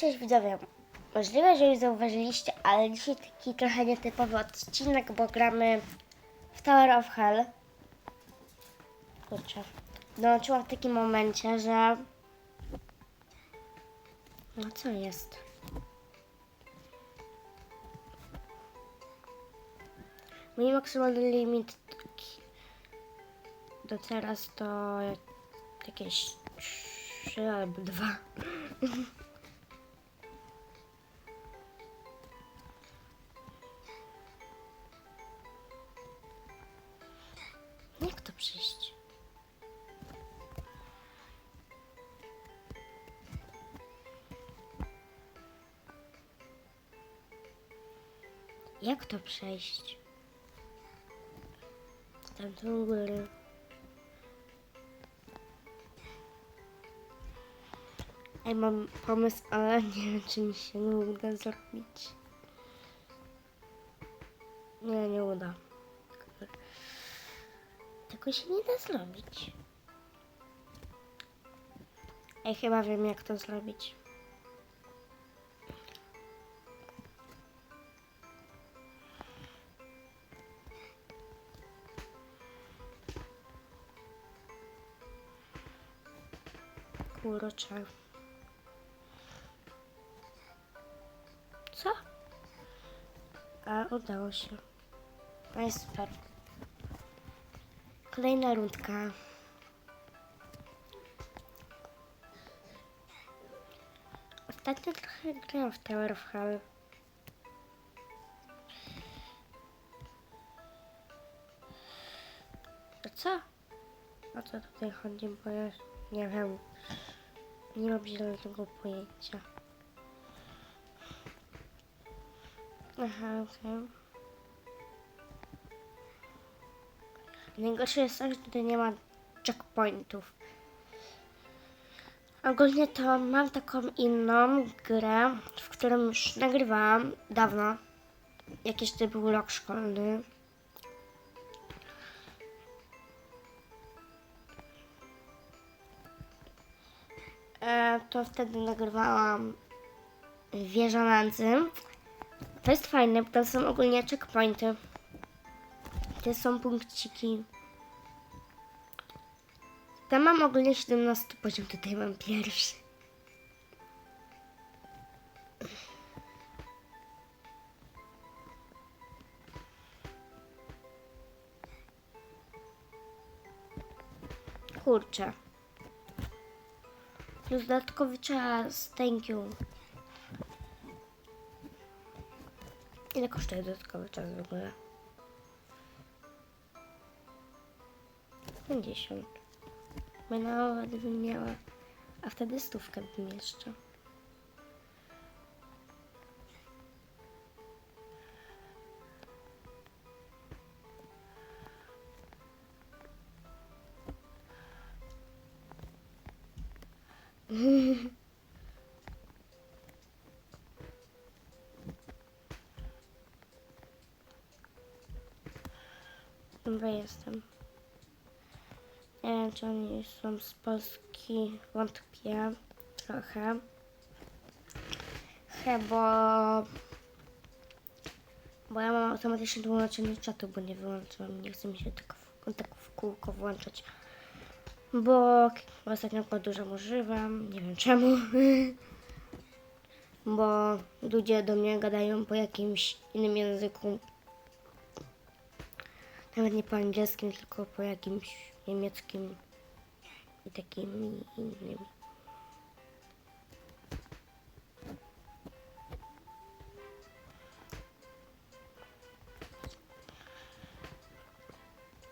Cześć widzowie. Możliwe, że już zauważyliście, ale dzisiaj taki trochę nietypowy odcinek, bo gramy w Tower of Hell. Kurczę. Dołączyłam w takim momencie, że... No co jest? Mój maksymalny limit do teraz to jakieś 3 albo 2. Jak to przejść? Tamtą górę. Ej, mam pomysł, ale nie wiem, czy mi się uda zrobić. Nie, nie uda. Tego się nie da zrobić. Ej, chyba wiem, jak to zrobić. Kurczę. Co? A, udało się. No i super. Kolejna rundka. Ostatnio trochę grałam w Tower of Hell. A co? O co tutaj chodzi, bo ja nie wiem. Nie mam zielonego pojęcia. Aha, okej. Najgorsze jest to, że tutaj nie ma checkpointów. Ogólnie to mam taką inną grę, w którą już nagrywałam dawno. Jakiś to był rok szkolny. To wtedy nagrywałam Wieża Nędzy. To jest fajne, bo tam są ogólnie checkpointy. To są punkciki. Tam mam ogólnie 17 poziom, tutaj mam pierwszy. Kurczę. Dodatkowy czas, thank you. Ile kosztuje dodatkowy czas w ogóle? 50. Bo nawet bym miała. A wtedy stówkę bym jeszcze. Chyba jestem. Nie wiem, czy oni są z Polski. Wątpię trochę. Chyba... Bo ja mam automatycznie wyłączenie czatu, bo nie wyłączyłam. Nie chce mi się tak w, tak w kółko włączać. Bo ostatnio go dużo używam. Nie wiem czemu. bo ludzie do mnie gadają po jakimś innym języku. Nawet nie po angielskim, tylko po jakimś niemieckim i takim innym.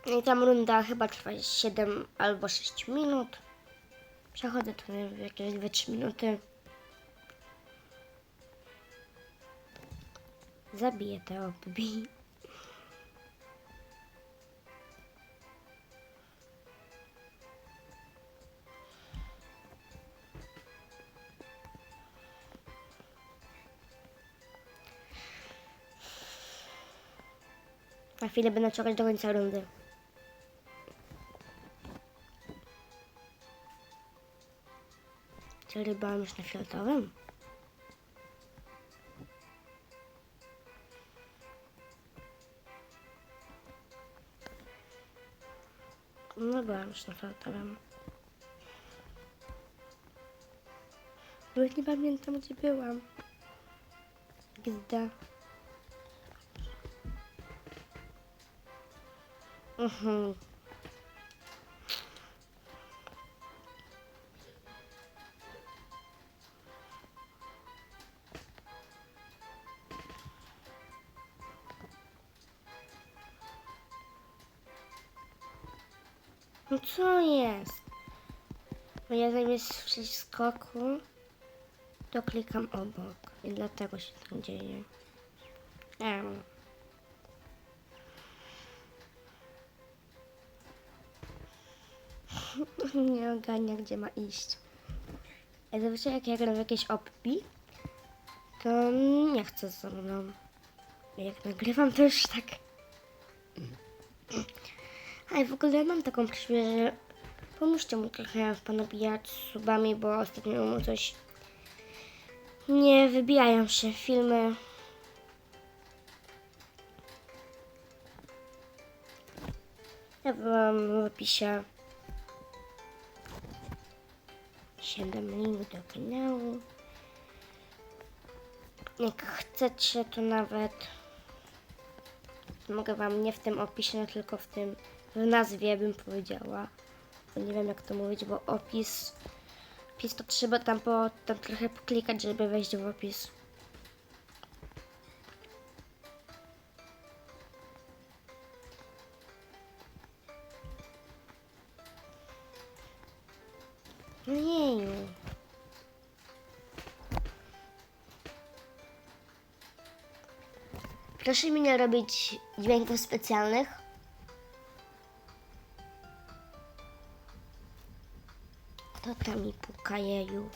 I tam runda chyba trwa 7 albo 6 minut. Przechodzę tu w jakieś 2-3 minuty. Zabiję te obbi. Na chwilę będę czekać do końca rundy. Czyli byłam już na fioletowym? No byłam już na fioletowym. Nawet nie pamiętam gdzie byłam. Gdzie? No co jest? Bo ja zamiast przejść skoku, to klikam obok. I dlatego się tak dzieje. Em. Nie ogarnia, gdzie ma iść. Zazwyczaj jak ja gram w jakieś oppi, to nie chcę ze mną. Jak nagrywam, to już tak... A i w ogóle mam taką prośbę, że pomóżcie mu trochę ponabijać subami, bo ostatnio mu coś nie wybijają się filmy. Ja wam w opisie 7 link do kanału. Jak chcecie, to nawet mogę wam nie w tym opisie, no tylko w tym w nazwie bym powiedziała. Nie wiem jak to mówić, bo opis opis to trzeba tam, po, tam trochę poklikać, żeby wejść w opis. Ojeju. Proszę mi nie robić dźwięków specjalnych. Kto tam mi puka jeju?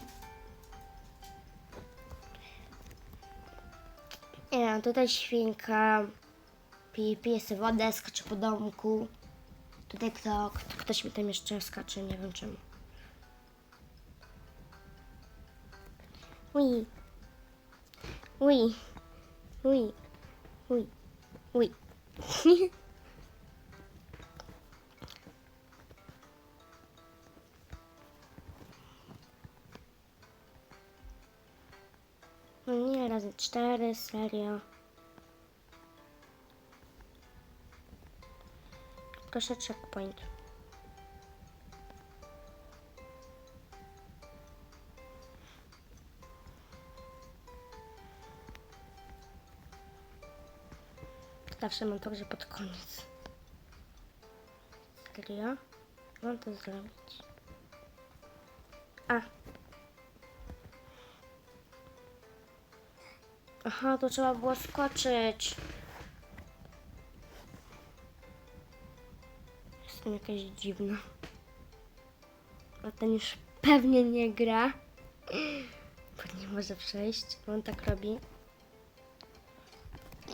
Nie wiem, tutaj świnka pije, pije sobie wodę, skacze po domku. Tutaj kto, kto, ktoś mi tam jeszcze skacze, nie wiem czemu. Ui. Ui. Ui. Ui. Ui. Nie, razy cztery, serio. Proszę checkpoint. Zawsze mam także pod koniec. Serio? Mam to zrobić. A. Aha, to trzeba było skoczyć. Jestem jakaś dziwna. A ten już pewnie nie gra. Bo nie może przejść. On tak robi.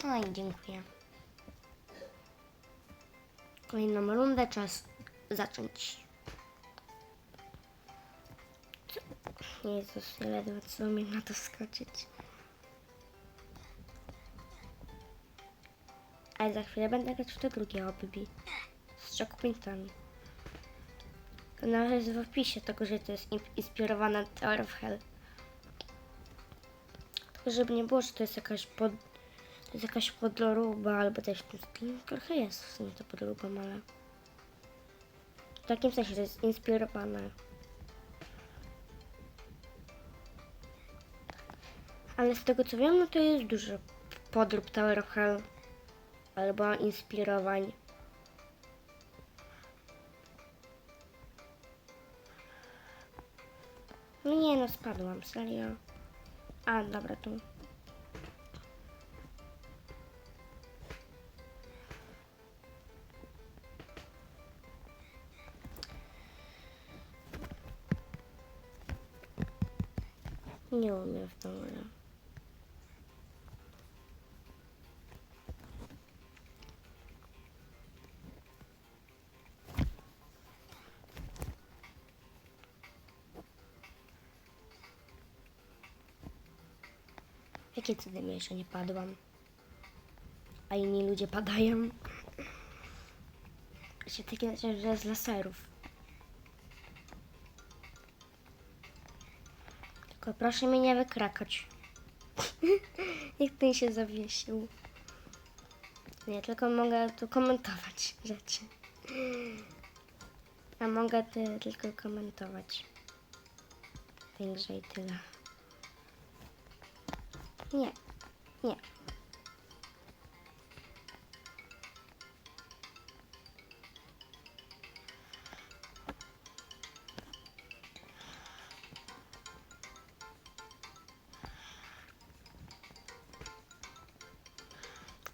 No i dziękuję. Kolejną rundę czas zacząć. Jezus, ledwo co umiem na to skoczyć. Ale za chwilę będę grać w to drugie hobby. Z checkpointami. Na razie jest w opisie tego, że to jest in- inspirowane Tower of Hell. Tylko żeby nie było, że to jest jakaś pod... To jest jakaś podróba albo stylu. Trochę jest w sumie to podróba, ale... W takim sensie, że jest inspirowane. Ale z tego co wiem, no to jest dużo podrób Tower of Hell. Albo inspirowań. No nie no, spadłam, serio. A, dobra, tu. Nie umiem w tą grę. Jakie cudem ja jeszcze nie padłam? A inni ludzie padają. Się takie że z laserów. Proszę mnie nie wykrakać. Niech ten się zawiesił. Nie, tylko mogę tu komentować rzeczy. A mogę ty, tylko komentować. Także i tyle. Nie, nie.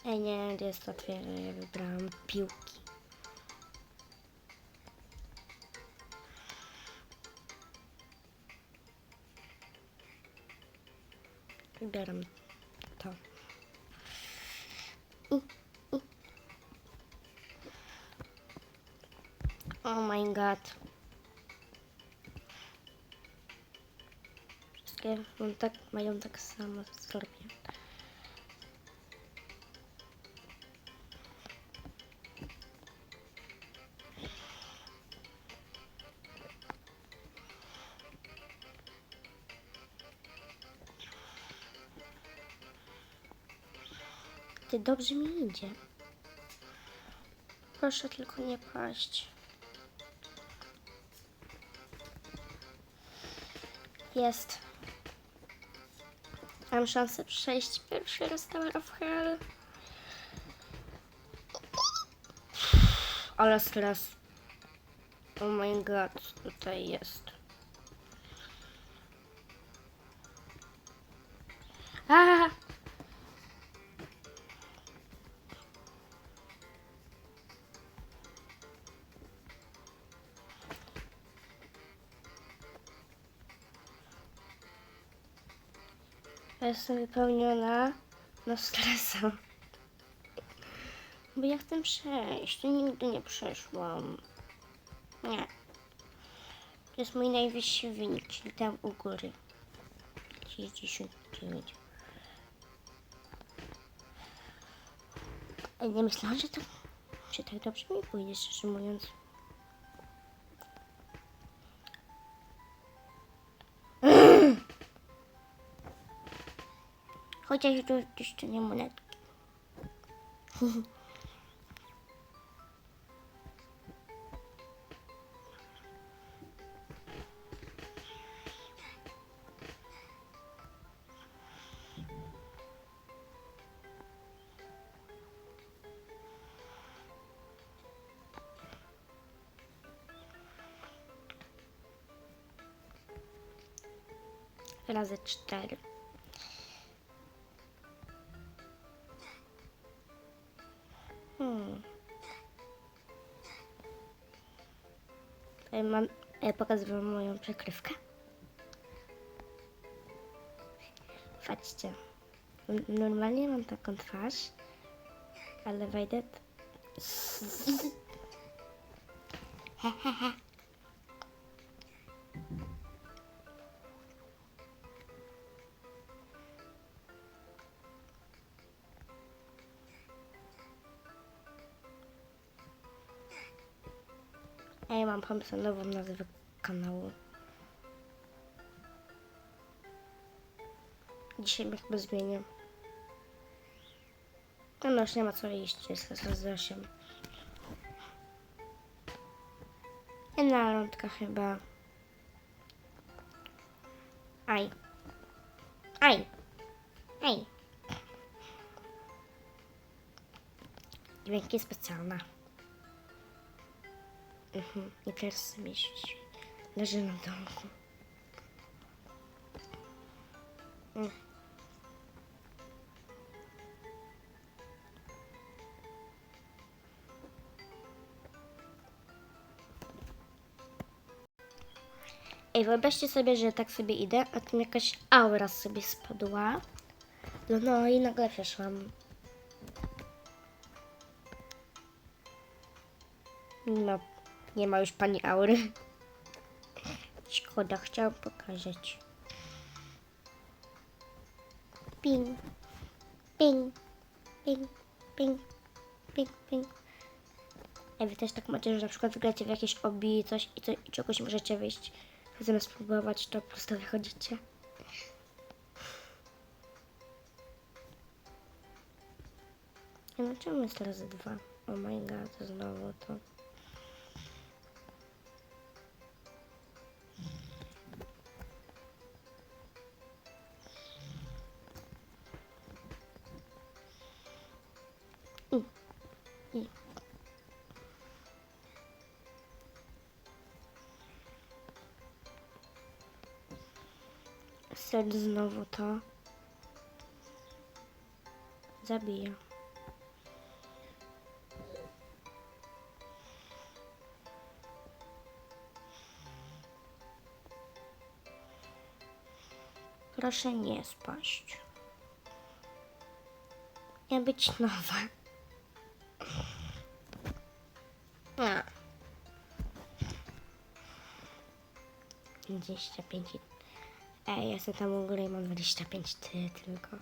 Ej, nie, to jest otwierane. Ja wybrałam piłki. Wybieram to. I, i. Oh my god. Wszystkie mam tak, mają tak samo zrobię. Dobrze mi idzie. Proszę tylko nie paść. Jest. Mam szansę przejść pierwszy raz Tower of Hell. Ale stres. Oh my god, tutaj jest. Ja jestem wypełniona no stresem. Bo ja chcę przejść. Ja nigdy nie przeszłam. Nie. To jest mój najwyższy wynik, czyli tam u góry. 69. Ej, nie myślałam, że to... Że tak dobrze mi pójdzie, szczerze mówiąc. Chociaż tu jeszcze nie monetki. Razy cztery. Mam, ja pokazuję moją przekrywkę. Patrzcie. Normalnie mam taką twarz, ale wejdę. t- A mam pomysł na nową nazwę kanału. Dzisiaj chyba zmienię. No, no już nie ma co iść, jest razy 8. Jedna rundka chyba. Aj. Aj. Aj. Dźwięki specjalne. Mhm. Teraz sobie ś- leży na domku. Mm. Ej, wyobraźcie sobie, że tak sobie idę, a tam jakaś aura sobie spadła. No, no i nagle przeszłam. No, nie ma już pani aury. Szkoda, chciałam pokazać. Ping, ping, ping, ping, ping, ping. Ej, wy też tak macie, że na przykład gracie w jakieś obi coś i, to, i czegoś możecie wyjść. Zamiast spróbować, to po prostu wychodzicie. No czemu jest razy dwa? Oh my god, znowu to. Set znowu to zabija. Proszę nie spaść. Ja być nowa. A. 25. Ej, ja jestem tam u góry i mam 25 ty tylko.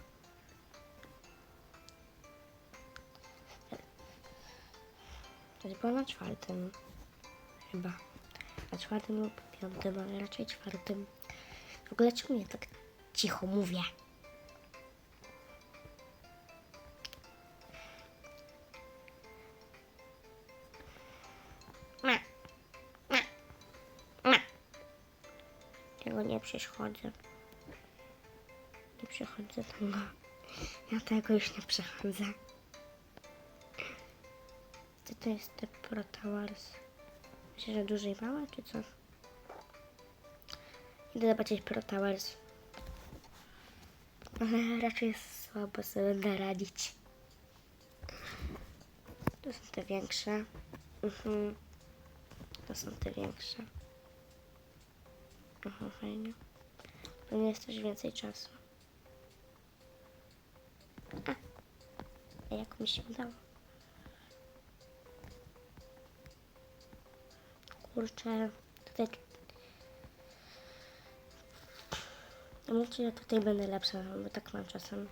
Jest było na czwartym. Chyba. Na czwartym lub piątym, ale raczej czwartym. W ogóle czemu ja tak cicho mówię? Przechodzę. Nie przechodzę tego. Ja tego już nie przechodzę. Co to jest te Pro Towers? Myślę, że duże i małe, czy co? Idę zobaczyć Pro Towers. Ale raczej słabo sobie będę radzić. To są te większe. Mhm. To są te większe. Aha, fajnie. Pewnie jest też więcej czasu. A, a jak mi się udało? Kurczę, tutaj... Ja myślę, że tutaj będę lepsza, bo tak mam czasem.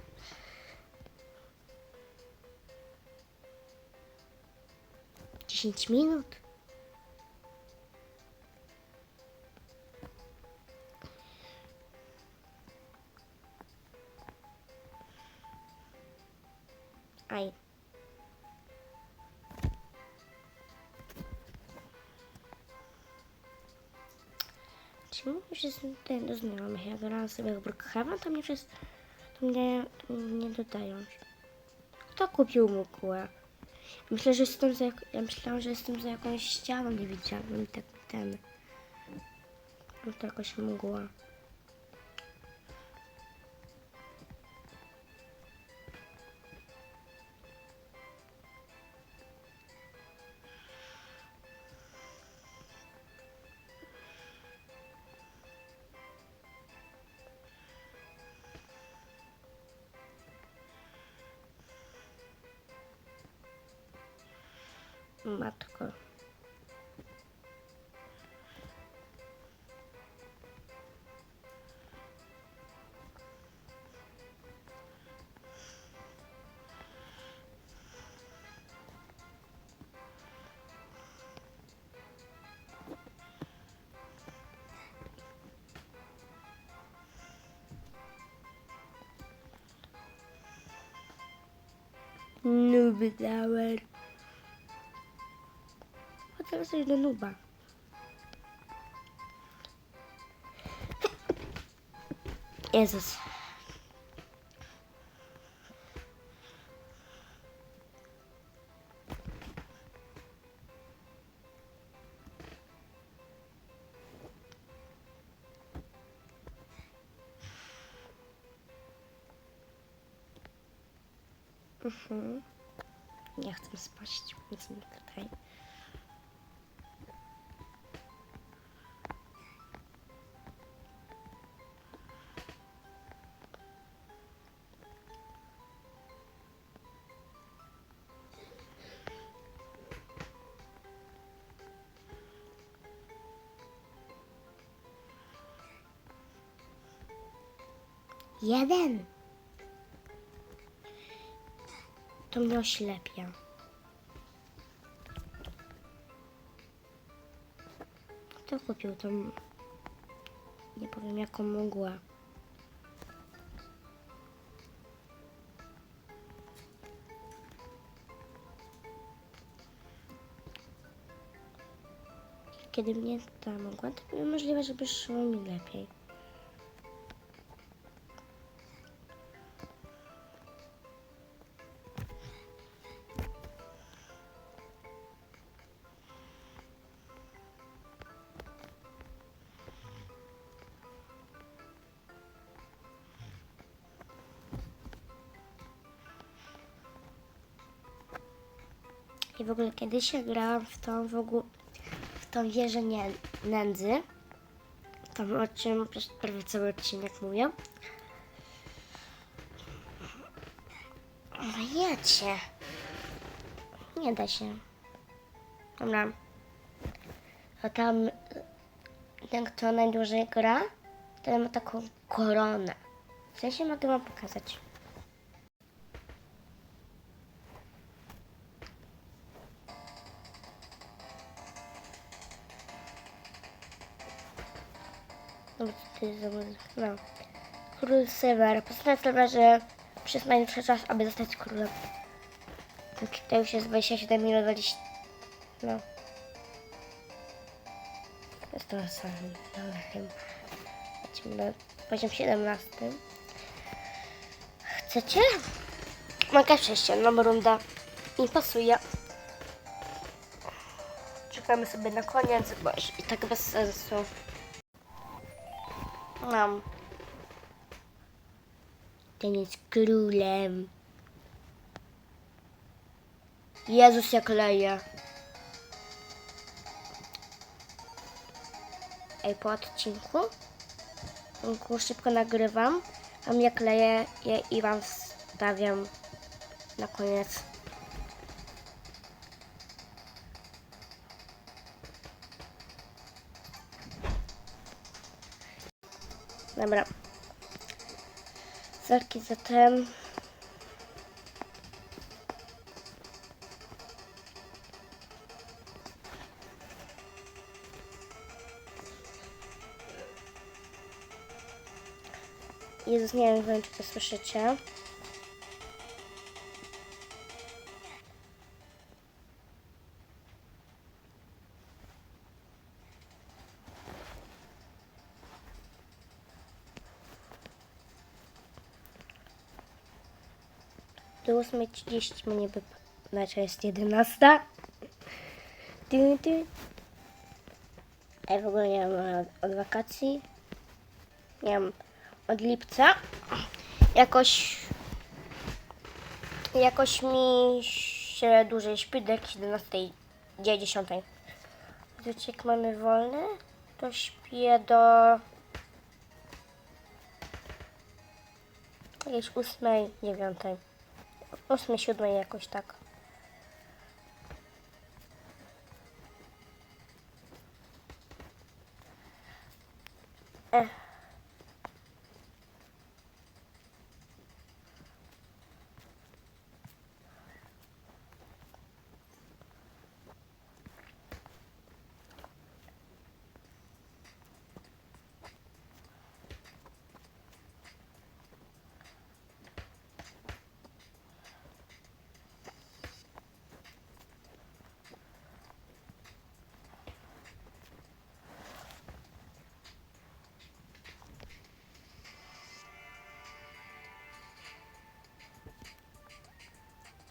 Dziesięć minut? Tutaj do znajomych? Jak grałam sobie w Brookhaven, to mnie przez... To mnie, nie dodają. Kto kupił mgłę? Myślę, że jestem za... Ja myślałam, że jestem za jakąś ścianą, nie widziałam tak ten... No to jakoś mgła. Matko. Nubidawen. Tower. A teraz idę do nuba. Jezus. Mhm. Jeden. To mnie oślepia. Kto kupił tą... Nie powiem jaką mgłę. Kiedy mnie ta mgła, to możliwe, żeby szło mi lepiej. I w ogóle kiedyś ja grałam w tą w ogóle w tą wieżę nie, nędzy. Tam o czym przez prawie cały odcinek mówię. Ale jedźcie. Nie da się. Dobra. A tam ten, kto najdłużej gra, ten ma taką koronę. W sensie mogę wam pokazać. Za No. Król Sewer. Postawię sobie, że przez najlepszy czas, aby zostać królem. Tak, To już jest 27 minut 20. No. Jest to samo. Dobra, chyba. Lecimy na poziom 17. Chcecie? Mogę przejść jedną rundę. Mi pasuje. Czekamy sobie na koniec, bo i tak bez sensu. Mam. Ten jest królem. Jezus jak leje. Ej, po odcinku. odcinku szybko nagrywam. Wam jak leje je i wam wstawiam na koniec. Dobra. Zerki zatem. Jezus, nie wiem, czy to słyszycie. Do 8.30 mnie by... Znaczy jest 11. Ty, ty. Ej, w ogóle nie mam od, wakacji. Nie mam od lipca. Jakoś... Jakoś mi się dłużej śpi do jakiejś 11, gdzie 10. Wiecie, jak mamy wolne, to śpię do... Jakiejś 8, 9. 8, 7 jakoś tak.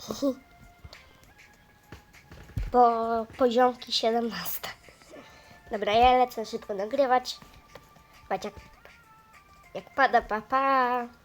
Bo poziomki 17. Dobra, ja lecę szybko nagrywać. Patrz jak, jak pada papa. Pa.